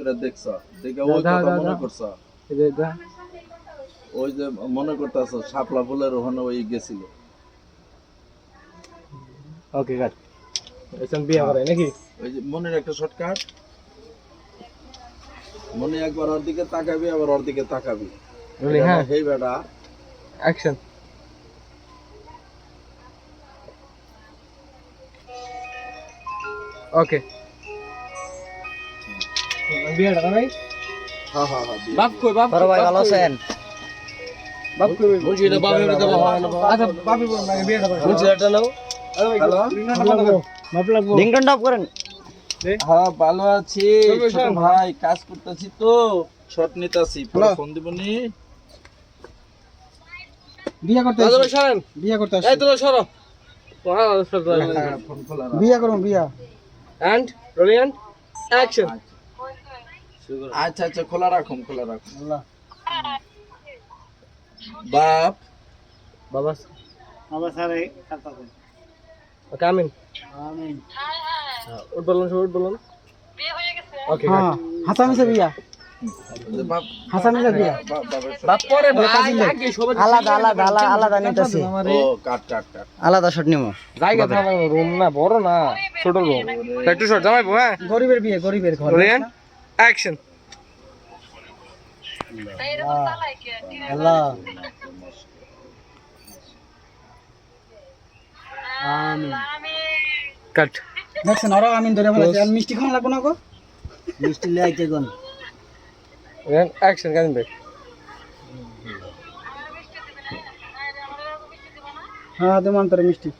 করে দেখছ? দেখে ওই কথা মনে করছ? ওই যে মনে করতেছ শাপলা ফুলের ওখানে ওই গেছিল। ওকে কাট এসন বিয়ে করে নাকি? ওই যে মনের একটা শর্টকাট মনে একবার ওর দিকে তাকাবি আবার ওর দিকে তাকাবি। হ্যাঁ। হেই বেটা। অ্যাকশন ওকে বিয়েটা ভাই হ্যাঁ হ্যাঁ হ্যাঁ বিয়ে। বাপ কই বাপ বড় ভাই ভালো আছেন বাপ কই বলছি এটা বাপের বাড়িতে বাবা হয় না বাবা। আচ্ছা বাপি বল না ভাই বলছি এটা নাও হ্যালো বাপ লাগবো রিংটন টপ করেন হ্যাঁ ভালো আছি? ভাই কাজ করতেছি তো শর্ট নিতেছি ফোন দিবনি বিয়া করতে সরেন বিয়া করতে এই আসছি। তো সরো। বিয়া করুন বিয়া এন্ড রোলিং অ্যাকশন আচ্ছা আচ্ছা খোলা রাখুন খোলা রাখুন। বাপ। বাবা বাবা স্যার ওকে আমিন। আমিন। উঠ বলুন সব উঠ বলুন। ওকে হ্যাঁ বিয়া। যে বাপ বিয়া। বাপ- বাপের সাথে- বাপ। পরে ভাই আগে সবাই আলাদা আলাদা আলাদা আলাদা নিতেছি ও কাট কাট কাট। আলাদা শট নিমো। জায়গা থাকা রুম না বড় না ছোট রুম একটু হ্যাঁ? গরিবের বিয়ে গরিবের ঘর। অ্যাকশন আল্লাহ আমিন কাট দেখছেন ওরাও আমিন ধরে বলেছে। আর মিষ্টি খাওয়া লাগবো না গো? মিষ্টি লাইতে রোলিং অ্যাকশন কাজিন ভাই হ্যাঁ দেমান তোর মিষ্টি।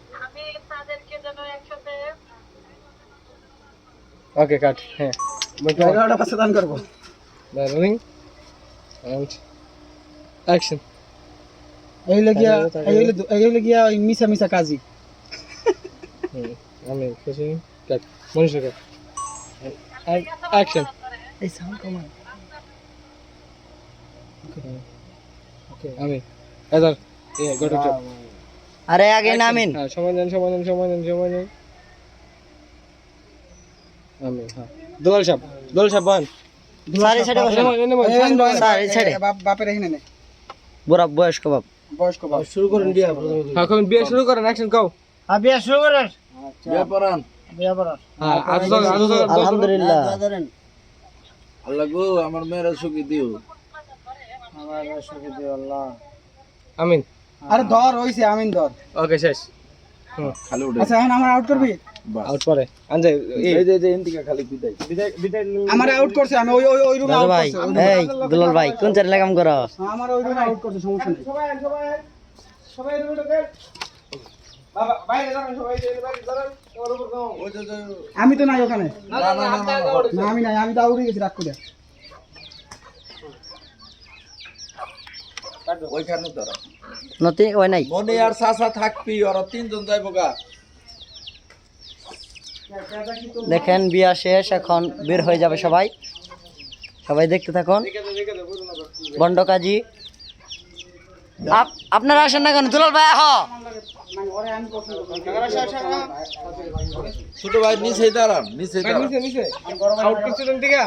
ওকে কাট হ্যাঁ। এগারোটা পাঁচশো দান করব। অ্যাকশন এই লগিয়া এই ওই মিশা মিশা কাজী। আমি খুশি কাট মনীষ কাট অ্যাকশন এই সাউন্ড কমান। আমি এদার এ গট আরে আগে নামিন। হ্যাঁ সময় দেন সময় দেন সময় দেন সময় দেন আমি হ্যাঁ। দোল সাহেব। দোল সাহেব বল। সারি সাইডে বসেন। স্যার এই সাইডে বাপের এখানে নে বুড়া বয়স্ক বাপ। বয়স্ক বাপ। শুরু করেন বিয়া হ্যাঁ কখন বিয়ে শুরু করেন? অ্যাকশন কও। হ্যাঁ বিয়া শুরু করেন? বিয়ে পড়ান বিয়া করার হ্যাঁ আজ তো আজ তো আলহামদুলিল্লাহ। আল্লাহ গো আমার মেয়েরা সুখী দিও। আমার সুখী দিও আল্লাহ। আমিন। আরে ধর হইছে আমিন ধর। ওকে শেষ। খালি উঠে। আচ্ছা এখন আমার আউট করবি। আউট পরে আনজাই এই যে এই খালি বিদায়। আমার আউট করছে আমি ওই ওই ওই রুমে আউট ভাই করছে এই দুলাল ভাই কোন চারে লাগাম করো? আমার ওই রুমে আউট করছে সমস্যা নেই। ওই যে যে- আমি তো নাই ওখানে। আমি নাই আমি তো আউটে গেছি রাগ করে ওইখানে নতি ওই নাই। মনে আর সাসা থাকবি ওরা তিনজন যাইবো গা। দেখেন বিয়া শেষ এখন বের হয়ে যাবে সবাই। সবাই দেখতে থাকুন। বন্ড কাজী আপ- আপনারা আসেন না কেন? দুলাল ভাই আহ! ছোট ভাই নিচে দাঁড়ান নিচে দাঁড়ান। নিচে নিচে। আউট করছিলেন দিকে?